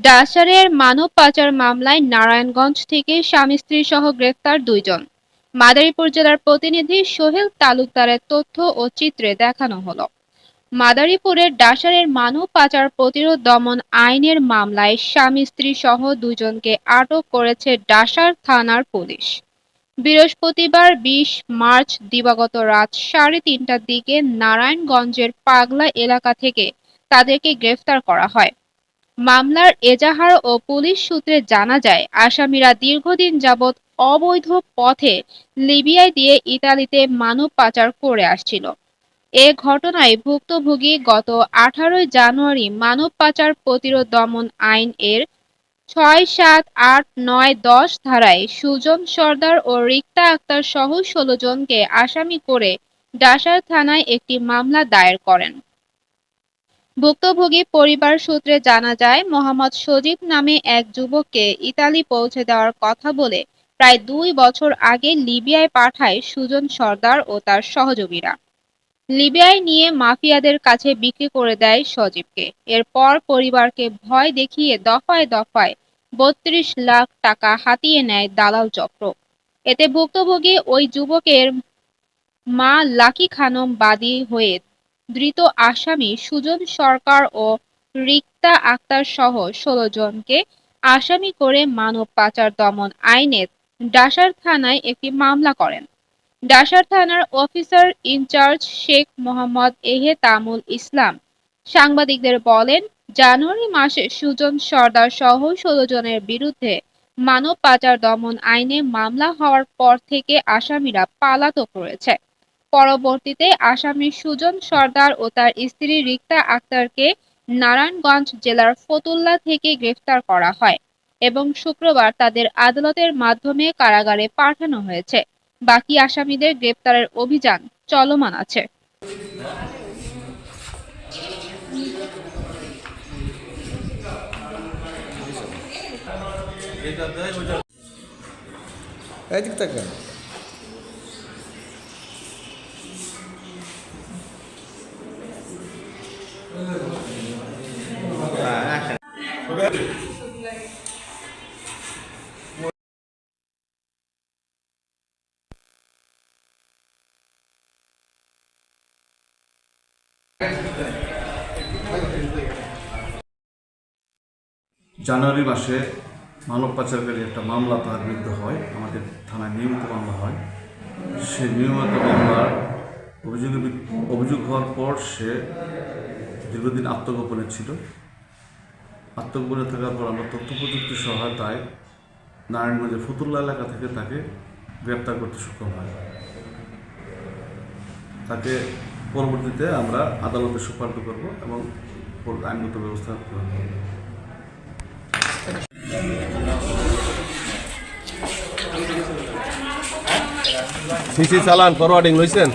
ডাসারের মানব পাচার মামলায় নারায়ণগঞ্জ থেকে স্বামী, স্ত্রী সহ গ্রেফতার দুইজন। মাদারীপুর জেলার প্রতিনিধি সোহেল তালুকদারের তথ্য ও চিত্রে দেখানো হলো। মাদারীপুরের ডাসারের মানব পাচার প্রতিরোধ দমন আইনের মামলায় স্বামী, স্ত্রী সহ দুজনকে আটক করেছে ডাসার থানার পুলিশ। বৃহস্পতিবার বিশ মার্চ দিবাগত রাত সাড়ে তিনটার দিকে নারায়ণগঞ্জের পাগলা এলাকা থেকে তাদেরকে গ্রেফতার করা হয়। মামলার এজাহার ও পুলিশ সূত্রে জানা যায়, আসামিরা দীর্ঘদিন যাবৎ অবৈধ পথে লিবিয়ায় দিয়ে ইতালিতে মানব পাচার করে আসছিল। এ ঘটনায় ভুক্তভোগী গত আঠারোই জানুয়ারি মানব পাচার প্রতিরোধ দমন আইন এর ছয় সাত আট নয় দশ ধারায় সুজন সর্দার ও রিক্তা আক্তার সহ ষোলো জনকে আসামি করে ডাসার থানায় একটি মামলা দায়ের করেন। ভুক্তভোগী পরিবার সূত্রে জানা যায়, মোহাম্মদ সজীব নামে এক যুবককে ইতালি পৌঁছে দেওয়ার কথা বলে প্রায় দুই বছর আগে লিবিয়ায় পাঠায় সুজন সর্দার ও তার সহযোগীরা। লিবিয়ায় নিয়ে মাফিয়াদের কাছে বিক্রি করে দেয় সজীবকে। এরপর পরিবারকে ভয় দেখিয়ে দফায় দফায় বত্রিশ লাখ টাকা হাতিয়ে নেয় দালাল চক্র। এতে ভুক্তভোগী ওই যুবকের মা লাকি খানম বাদী হয়ে ধৃত আসামি সুজন সরকার ও রিক্তা আক্তার সহ ষোলো জনকে আসামি করে মানব পাচার দমন আইনে ডাসার থানায় একটি মামলা করেন। ডাসার থানার অফিসার ইনচার্জ শেখ মোহাম্মদ এহে তামুল ইসলাম সাংবাদিকদের বলেন, জানুয়ারি মাসে সুজন সর্দার সহ ষোলো জনের বিরুদ্ধে মানব পাচার দমন আইনে মামলা হওয়ার পর থেকে আসামিরা পালাতক রয়েছে। পরবর্তীতে আসামি সুজন সর্দার ও তার স্ত্রী রিক্তা আক্তারকে নারায়ণগঞ্জ জেলার ফতুল্লা থেকে গ্রেফতার করা হয় এবং শুক্রবার তাদের আদালতের মাধ্যমে কারাগারে পাঠানো হয়েছে। বাকি আসামিদের গ্রেপ্তারের অভিযান চলমান আছে। এদিক থেকে জানুয়ারি মাসে মানব পাচারকারী একটা মামলা তার বিরুদ্ধে হয়। আমাদের থানায় নিয়মিত মামলা হয়। সে নিয়মিত মামলার অভিযোগ অভিযোগ হওয়ার পর সে দীর্ঘদিন আত্মগোপনে ছিল। আত্মগোপনে থাকার পর আমরা তথ্য প্রযুক্তির সহায়তায় নারায়ণগঞ্জের ফতুল্লা এলাকা থেকে তাকে গ্রেপ্তার করতে সক্ষম হয়। তাকে পরবর্তীতে আমরা আদালতে সুপার্দ করব এবং আইনগত ব্যবস্থা গ্রহণ করব। সিসি চালান ফরওয়ার্ডিং লইছেন?